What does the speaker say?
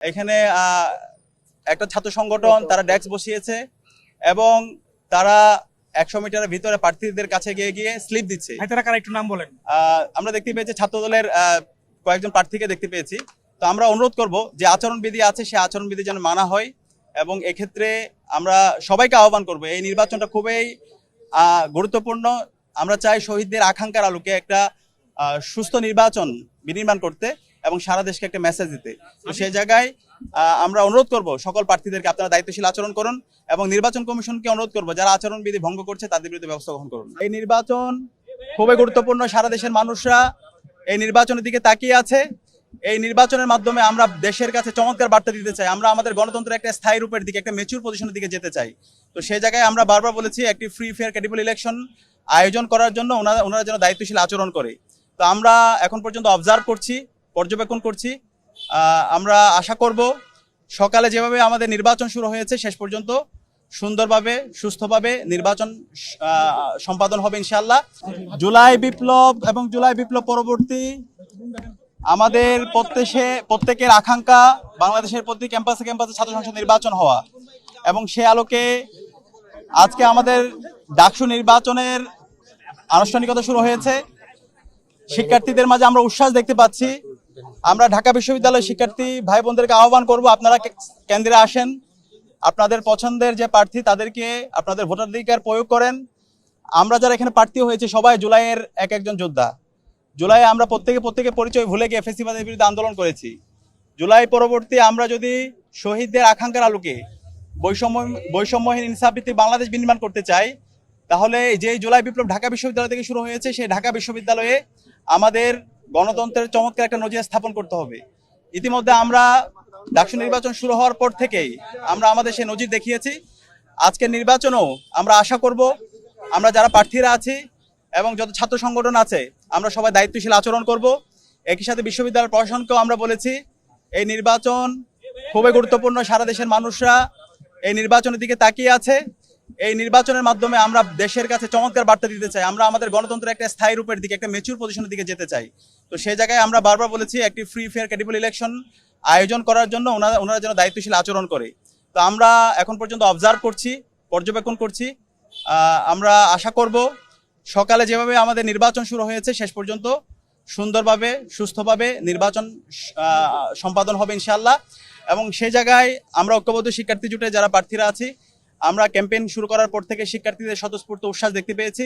এখানে একটা ছাত্র সংগঠন তারা ডেস্ক বসিয়েছে এবং তারা একশো মিটারের ভিতরে প্রার্থীদের কাছে গিয়ে গিয়ে স্লিপ দিচ্ছে। একটু নাম বলেন? আমরা দেখতে পেয়েছি ছাত্র দলের কয়েকজন প্রার্থীকে দেখতে পেয়েছি। তো আমরা অনুরোধ করব যে আচরণবিধি আছে সেই আচরণবিধি যেন মানা হয় এবং এক্ষেত্রে আমরা সবাইকে আহ্বান করব এই নির্বাচনটা খুবই গুরুত্বপূর্ণ। আমরা চাই শহীদদের আকাঙ্ক্ষার আলোকে একটা সুস্থ নির্বাচন বিনির্মাণ করতে। এবং সারা দেশকে একটা মেসেজ দিতে। তো সেই জায়গায় আমরা অনুরোধ করব সকল প্রার্থীদেরকে আপনারা দায়িত্বশীল আচরণ করুন এবং নির্বাচন কমিশনকে অনুরোধ করব, যারা আচরণবিধি ভঙ্গ করছে তাদের বিরুদ্ধে ব্যবস্থা গ্রহণ করুন। এই নির্বাচন খুবই গুরুত্বপূর্ণ, সারা দেশের মানুষরা এই নির্বাচনের দিকে তাকিয়ে আছে। এই নির্বাচনের মাধ্যমে আমরা দেশের কাছে চমৎকার বার্তা দিতে চাই। আমরা আমাদের গণতন্ত্রের একটা স্থায়ী রূপের দিকে, একটা মেচুর পজিশনের দিকে যেতে চাই। তো সেই জায়গায় আমরা বারবার বলেছি, একটি ফ্রি ফেয়ার ক্যাডিবল ইলেকশন আয়োজন করার জন্য ওনারা ওনারা যেন দায়িত্বশীল আচরণ করে। তো আমরা এখন পর্যন্ত অবজার্ভ করছি। পর্যবেক্ষণ করছি। আমরা আশা করব সকালে যেভাবে আমাদের নির্বাচন শুরু হয়েছে শেষ পর্যন্ত সুন্দরভাবে, সুস্থভাবে নির্বাচন সম্পাদন হবে ইনশাল্লাহ জুলাই বিপ্লব এবং জুলাই বিপ্লব পরবর্তী আমাদের প্রত্যেকে প্রত্যেকের আকাঙ্ক্ষা বাংলাদেশের প্রতি ক্যাম্পাসে ক্যাম্পাসে ছাত্র সংসদ নির্বাচন হওয়া এবং সে আলোকে আজকে আমাদের ডাকসু নির্বাচনের আনুষ্ঠানিকতা শুরু হয়েছে। শিক্ষার্থীদের মাঝে আমরা উচ্ছ্বাস দেখতে পাচ্ছি। আমরা ঢাকা বিশ্ববিদ্যালয়ের শিক্ষার্থী ভাই বোনদেরকে আহ্বান করব, আপনারা কেন্দ্রে আসেন। আপনাদের পছন্দের যে প্রার্থী, তাদেরকে আপনাদের ভোটাধিকার প্রয়োগ করেন। আমরা যারা এখানে প্রার্থী হয়েছে, সবাই জুলাইয়ের এক একজন যোদ্ধা। জুলাই আমরা প্রত্যেকে প্রত্যেকে পরিচয় ভুলে গিয়ে ফেসিবাদের বিরুদ্ধে আন্দোলন করেছি। জুলাই পরবর্তী আমরা যদি শহীদদের আকাঙ্ক্ষার আলোকে বৈষম্য, বৈষম্যহীন ইনসাফভিত্তিক বাংলাদেশ বিনির্মাণ করতে চাই, তাহলে যে জুলাই বিপ্লব ঢাকা বিশ্ববিদ্যালয় থেকে শুরু হয়েছে, সেই ঢাকা বিশ্ববিদ্যালয়ে আমাদের গণতন্ত্রের চমৎকার একটা নজির স্থাপন করতে হবে। ইতিমধ্যে আমরা ডাকসু নির্বাচন শুরু হওয়ার পর থেকেই আমরা আমাদের সেই নজির দেখিয়েছি। আজকের নির্বাচনও আমরা আশা করব, আমরা যারা প্রার্থীরা আছি এবং যত ছাত্র সংগঠন আছে, আমরা সবাই দায়িত্বশীল আচরণ করব। একই সাথে বিশ্ববিদ্যালয় প্রশাসনকেও আমরা বলেছি, এই নির্বাচন খুবই গুরুত্বপূর্ণ, সারা দেশের মানুষরা এই নির্বাচনের দিকে তাকিয়ে আছে। এই নির্বাচনের মাধ্যমে আমরা দেশের কাছে চমৎকার বার্তা দিতে চাই। আমরা আমাদের গণতন্ত্রের একটা স্থায়ী রূপের দিকে, একটা মেচুর পজিশনের দিকে যেতে চাই। তো সেই জায়গায় আমরা বারবার বলেছি একটি ফ্রি ফেয়ার ক্যাডিবল ইলেকশন আয়োজন করার জন্য ওনারা ওনারা যেন দায়িত্বশীল আচরণ করে। তো আমরা এখন পর্যন্ত অবজার্ভ করছি, পর্যবেক্ষণ করছি। আমরা আশা করব সকালে যেভাবে আমাদের নির্বাচন শুরু হয়েছে শেষ পর্যন্ত সুন্দরভাবে, সুস্থভাবে নির্বাচন সম্পাদন হবে ইনশাল্লাহ এবং সেই জায়গায় আমরা ঐক্যবদ্ধ শিক্ষার্থী জুটে যারা প্রার্থীরা আছি, আমরা ক্যাম্পেইন শুরু করার পর থেকে শিক্ষার্থীদের স্বতঃস্ফূর্ত উচ্ছ্বাস দেখতে পেয়েছি।